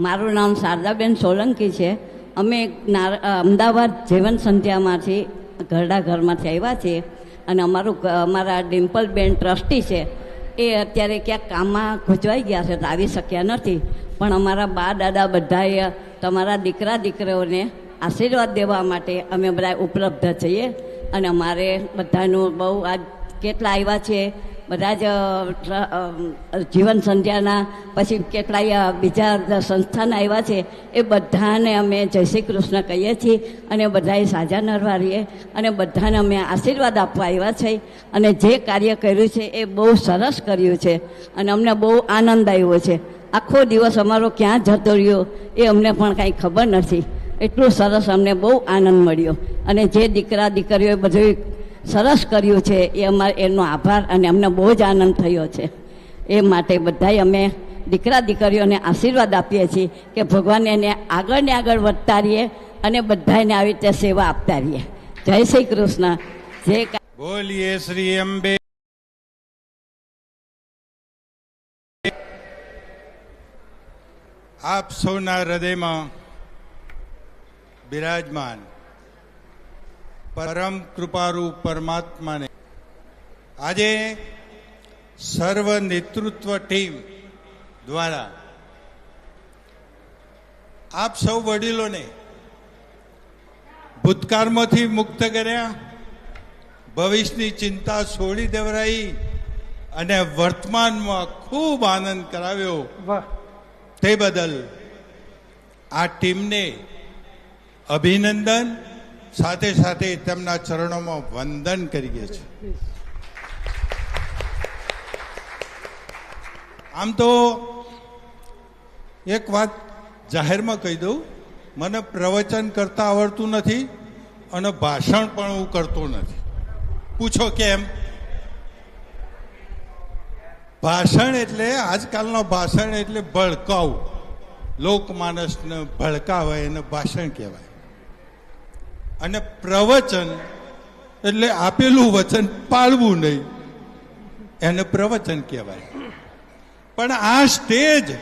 મારું નામ શારદાબેન સોલંકી છે. અમે અમદાવાદ જીવન સંધ્યામાંથી ઘરડા ઘરમાંથી આવ્યા છીએ અને અમારું અમારા ડિમ્પલબેન ટ્રસ્ટી છે. એ અત્યારે ક્યાંક કામમાં ગુજવાઈ ગયા છે તો આવી શક્યા નથી. પણ અમારા બા દાદા બધાએ તમારા દીકરા દીકરીઓને આશીર્વાદ દેવા માટે અમે બધા ઉપલબ્ધ છીએ અને અમારે બધાનું બહુ આ કેટલા આવ્યા છે બધા જ જીવન સંધ્યાના, પછી કેટલાય બીજા સંસ્થાના આવ્યા છે, એ બધાને અમે જય શ્રી કૃષ્ણ કહીએ છીએ અને બધાએ સાજા નરવા રહીએ અને બધાને અમે આશીર્વાદ આપવા આવ્યા છે અને જે કાર્ય કર્યું છે એ બહુ સરસ કર્યું છે અને અમને બહુ આનંદ આવ્યો છે. આખો દિવસ અમારો ક્યાં જતો રહ્યો એ અમને પણ કાંઈ ખબર નથી. એટલું સરસ અમને બહુ આનંદ મળ્યો અને જે દીકરા દીકરીઓએ બધું સરસ કર્યું છે. એ અમારે એનો આભાર અને અમને બહુ જ આનંદ થયો છે. એ માટે બધાય અમે દીકરા દીકરીઓને આશીર્વાદ આપીએ છીએ કે ભગવાન એને આગળ ને આગળ વધતા રહીએ અને બધાને આવી રીતે સેવા આપતા રહીએ જય શ્રી કૃષ્ણ. જે બોલીએ શ્રી અંબે આપ સૌના હૃદયમાં બિરાજમાન પરમ કૃપારૂ પરમાત્માને. આજે સર્વ નેતૃત્વ ટીમ દ્વારા આપ સૌ વડીલોને ભૂતકાળમાંથી મુક્ત કર્યા ભવિષ્યની ચિંતા છોડી દેવરાઈ અને વર્તમાનમાં ખૂબ આનંદ કરાવ્યો. તે બદલ આ ટીમને અભિનંદન સાથે સાથે તેમના ચરણોમાં વંદન કરીએ છીએ. આમ તો એક વાત જાહેરમાં કહી દઉં, મને પ્રવચન કરતા આવડતું નથી અને ભાષણ પણ હું કરતો નથી. પૂછો કેમ? ભાષણ એટલે, આજકાલનો ભાષણ એટલે ભડકાવું. લોકમાનસને ભડકાવે એને ભાષણ કહેવાય. અને પ્રવચન એટલે આપેલું વચન પાળવું નહીં. એને પ્રવચન કહેવાય. પણ આ સ્ટેજ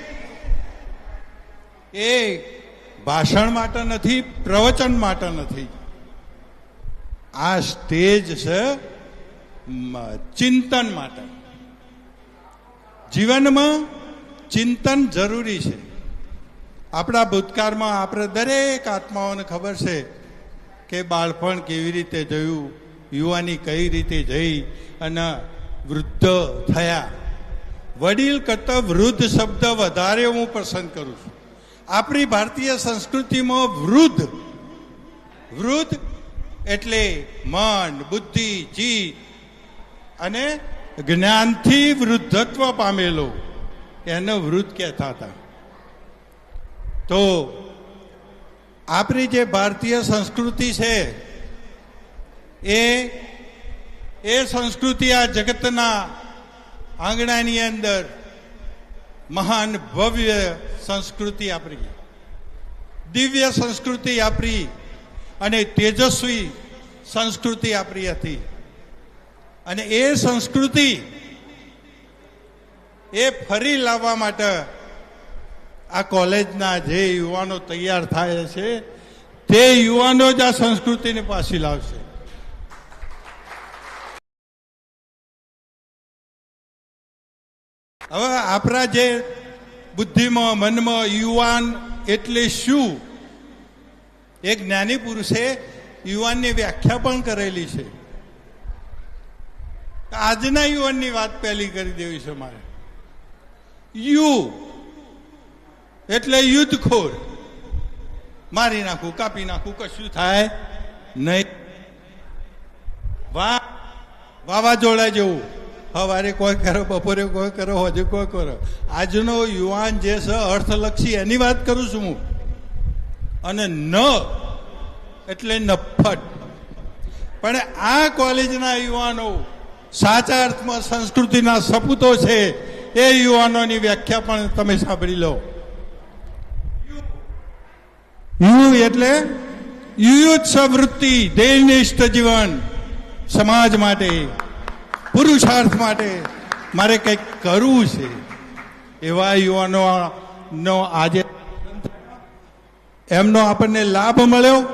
એ ભાષણ માટે નથી, પ્રવચન માટે નથી. આ સ્ટેજ છે ચિંતન માટે. જીવનમાં ચિંતન જરૂરી છે. આપણા ભૂતકાળમાં આપણે દરેક આત્માઓને ખબર છે કે બાળપણ કેવી રીતે જયું, યુવાની કઈ રીતે જઈ અને વૃદ્ધ થયા. વડીલ કરતાં વૃદ્ધ શબ્દ વધારે હું પસંદ કરું છું. આપણી ભારતીય સંસ્કૃતિમાં વૃદ્ધ વૃદ્ધ એટલે મન, બુદ્ધિ ચિત્ત અને જ્ઞાનથી વૃદ્ધત્વ પામેલો. એને વૃદ્ધ કહેતા હતા. તો આપણી જે ભારતીય સંસ્કૃતિ છે, એ એ સંસ્કૃતિ આ જગતના આંગણાની અંદર મહાન ભવ્ય સંસ્કૃતિ આપણી દિવ્ય સંસ્કૃતિ આપણી અને તેજસ્વી સંસ્કૃતિ આપણી હતી. અને એ સંસ્કૃતિ એ ફરી લાવવા માટે આ કોલેજના જે યુવાનો તૈયાર થાય છે, તે યુવાનો જ આ સંસ્કૃતિને પાછી લાવશે. હવે આપણા જે બુદ્ધિમાં, મનમાં યુવાન એટલે શું? એક જ્ઞાની પુરુષે યુવાનની વ્યાખ્યા પણ કરેલી છે. આજના યુવાનની વાત પહેલી કરી દેવી છે મારે. યુ એટલે યુદ્ધખોર. મારી નાખું, કાપી નાખું, કશું થાય નહીં. વા વાવાઝોડા જેવું. સવારે કોઈ કરો, બપોરે કોઈ કરો, હજુ કોઈ કરો. આજનો યુવાન જે છે, અર્થલક્ષી, એની વાત કરું છું હું. અને ન એટલે નફટ પણ આ કોલેજના યુવાનો સાચા અર્થમાં સંસ્કૃતિના સપૂતો છે. એ યુવાનોની વ્યાખ્યા પણ તમે સાંભળી લો. યુ એટલે યુયુત્સ વૃત્તિ દેહનિષ્ઠ જીવન, સમાજ માટે, પુરુષાર્થ માટે. મારે કંઈક કરવું છે. એવા યુવાનો નો આજે એમનો આપણને લાભ મળ્યો.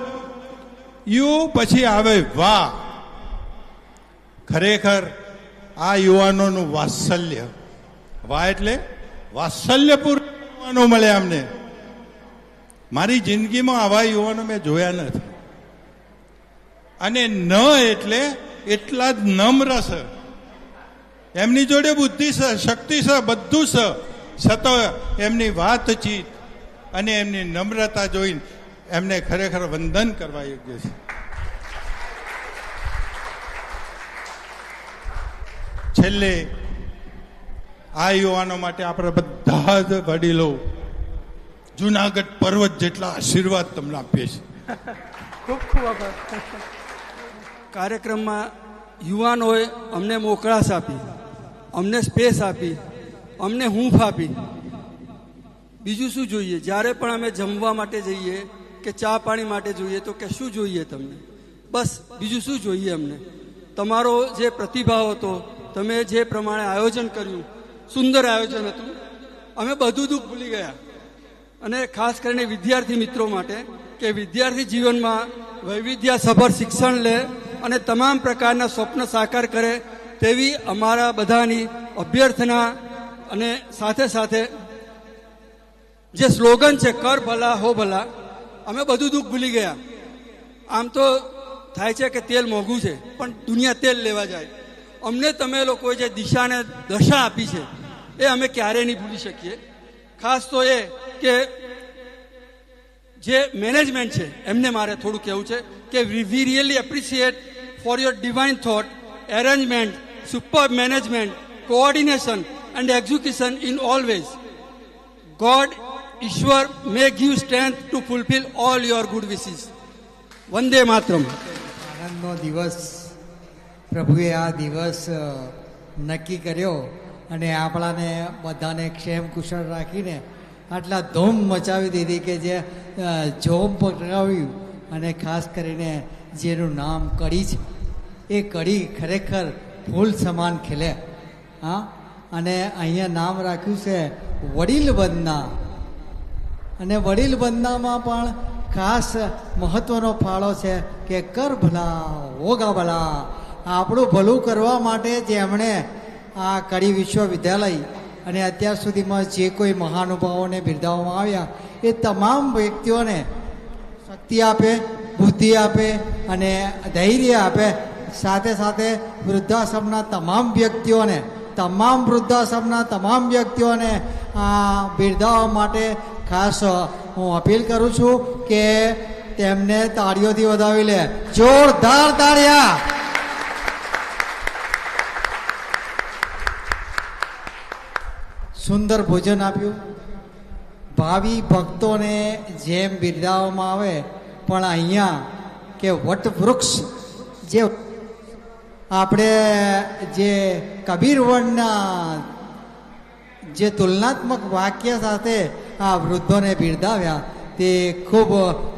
યુ પછી આવે વાહ ખરેખર આ યુવાનોનું વાત્સલ્ય. વાહ એટલે વાત્સલ્યપૂર્ણ યુવાનો મળે અમને. મારી જિંદગીમાં આવા યુવાનો મેં જોયા નથી. અને ન એટલે એટલા જ નમ્ર છે એમની જોડે બુદ્ધિ છે શક્તિ છે બધું છે છતાં એમની વાતચીત અને એમની નમ્રતા જોઈને એમને ખરેખર વંદન કરવા યોગ્ય છે. છેલ્લે આ યુવાનો માટે આપણે બધા જ વડીલો જુનાગઢ પર્વત જેટલા આશીર્વાદ તમને આપીએ છીએ. ખૂબ ખૂબ આભાર. કાર્યક્રમમાં યુવાનોએ અમને મોકળાશ આપી, અમને સ્પેસ આપી, અમને હૂંફ આપી. બીજું શું જોઈએ? જ્યારે પણ અમે જમવા માટે જઈએ કે ચા પાણી માટે જોઈએ, તો કે શું જોઈએ તમને? બસ, બીજું શું જોઈએ અમને? તમારો જે પ્રતિભાવ હતો, તમે જે પ્રમાણે આયોજન કર્યું, સુંદર આયોજન હતું, અમે બધું દુઃખ ભૂલી ગયા. અને ખાસ કરીને વિદ્યાર્થી મિત્રો માટે કે વિદ્યાર્થી જીવનમાં વૈવિધ્યસભર શિક્ષણ લે અને તમામ પ્રકારના સ્વપ્ન સાકાર કરે તેવી અમારા બધાની અભ્યર્થના અને સાથે સાથે જે સ્લોગન છે, કર ભલા, હો ભલા અમે બધું દુઃખ ભૂલી ગયા. આમ તો થાય છે કે તેલ મોંઘું છે, પણ દુનિયા તેલ લેવા જાય. અમને તમે લોકોએ જે દિશાને દશા આપી છે, એ અમે ક્યારેય નહીં ભૂલી શકીએ. ખાસ તો એ કે જે મેનેજમેન્ટ છે, એમને મારે થોડું કહેવું છે કે we really appreciate for your divine thought arrangement super management coordination and execution in always God ઈશ્વર may give strength to fulfil all your good wishes Vande Mataram આનંદનો દિવસ. પ્રભુએ આ દિવસ નક્કી કર્યો. અને આપણાને બધાને ક્ષેમ કુશળ રાખીને આટલા ધૂમ મચાવી દીધી કે જે જોમ પકડાવ્યું અને ખાસ કરીને જેનું નામ કડી છે. એ કડી ખરેખર ફૂલ સમાન ખીલે. હા? અને અહીંયા નામ રાખ્યું છે વડીલ બંધના અને વડીલ બંધનામાં પણ ખાસ મહત્વનો ફાળો છે કે કર ભલા ઓગા ભલા. આપણું ભલું કરવા માટે જેમણે આ કડી વિશ્વવિદ્યાલય અને અત્યાર સુધીમાં જે કોઈ મહાનુભાવોને બિરદાવવામાં આવ્યા, એ તમામ વ્યક્તિઓને શક્તિ આપે, બુદ્ધિ આપે અને ધૈર્ય આપે. સાથે સાથે વૃદ્ધાશ્રમના તમામ વ્યક્તિઓને, તમામ વૃદ્ધાશ્રમના તમામ વ્યક્તિઓને આ બિરદાવવા માટે ખાસ હું અપીલ કરું છું કે તેમને તાળીઓથી વધાવી લે. જોરદાર તાળિયા સુંદર ભોજન આપ્યું. ભાવિ ભક્તોને જેમ બિરદાવવામાં આવે, પણ અહીંયા કે વટવૃક્ષ જે આપણે જે કબીરવણના જે તુલનાત્મક વાક્ય સાથે આ વૃદ્ધોને બિરદાવ્યા, તે ખૂબ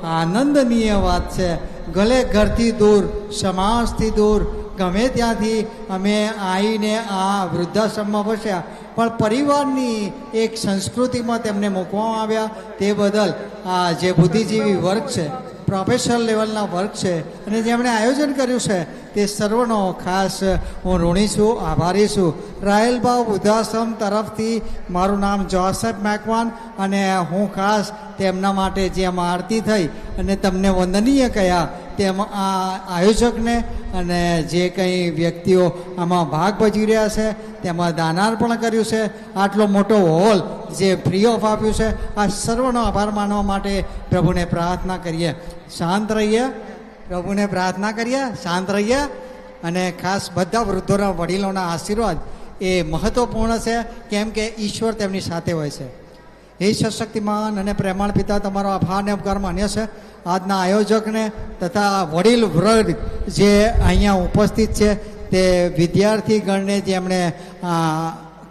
આનંદનીય વાત છે. ગલે ઘરથી દૂર, સમાજથી દૂર ગમે ત્યાંથી અમે આવીને આ વૃદ્ધાશ્રમમાં બસ્યા પણ પરિવારની એક સંસ્કૃતિમાં તેમને મૂકવામાં આવ્યા. તે બદલ આ જે બુદ્ધિજીવી વર્ગ છે પ્રોફેશનલ લેવલના વર્ગ છે, અને જેમણે આયોજન કર્યું છે તે સર્વનો ખાસ હું ઋણી છું, આભારી છું. રાયલબાવ વૃદ્ધાશ્રમ તરફથી મારું નામ જોસેફ મેકવાન અને હું ખાસ તેમના માટે જેમ આરતી થઈ અને તમને વંદનીય કયા તેમ આ આયોજકને અને જે કંઈ વ્યક્તિઓ આમાં ભાગ ભજવી રહ્યા છે, તેમાં દાનાર્પણ કર્યું છે. આટલો મોટો હોલ જે ફ્રી ઓફ આપ્યું છે, આ સર્વનો આભાર માનવા માટે પ્રભુને પ્રાર્થના કરીએ. શાંત રહીએ. પ્રભુને પ્રાર્થના કરીએ, શાંત રહીએ અને ખાસ બધા વૃદ્ધોના વડીલોના આશીર્વાદ એ મહત્વપૂર્ણ છે, કેમ કે ઈશ્વર તેમની સાથે હોય છે. હે સશક્તિમાન અને પ્રેમાણ પિતા, તમારો આભાર ને ઉપકાર માન્ય છે. આજના આયોજકને તથા વડીલ વર્ગ જે અહીંયા ઉપસ્થિત છે, તે વિદ્યાર્થીગણને જેમણે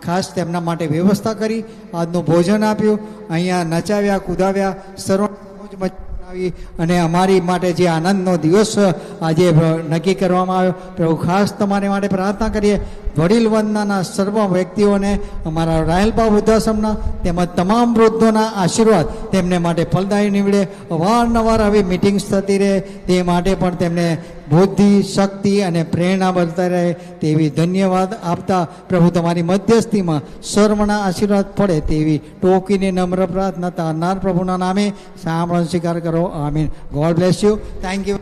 ખાસ તેમના માટે વ્યવસ્થા કરી, આજનું ભોજન આપ્યું. અહીંયા નચાવ્યા, કુદાવ્યા, સર્વ આવી અને અમારી માટે જે આનંદનો દિવસ આજે નક્કી કરવામાં આવ્યો. પ્રભુ ખાસ તમારી માટે પ્રાર્થના કરીએ વડીલ વંદનાના સર્વ વ્યક્તિઓને અમારા રાયલબા વૃદ્ધાશ્રમના તેમજ તમામ વૃદ્ધોના આશીર્વાદ તેમને માટે ફલદાયી નીવડે, અવારનવાર આવી મિટિંગ્સ થતી રહે, તે માટે પણ તેમને બુદ્ધિ, શક્તિ અને પ્રેરણા બનતા રહે તેવી ધન્યવાદ આપતા પ્રભુ તમારી મધ્યસ્થીમાં સર્વના આશીર્વાદ પડે તેવી ટોકીને નમ્ર પ્રાર્થના તારનાર પ્રભુના નામે સાંભળો, સ્વીકાર કરો. આમીન. God bless you thank you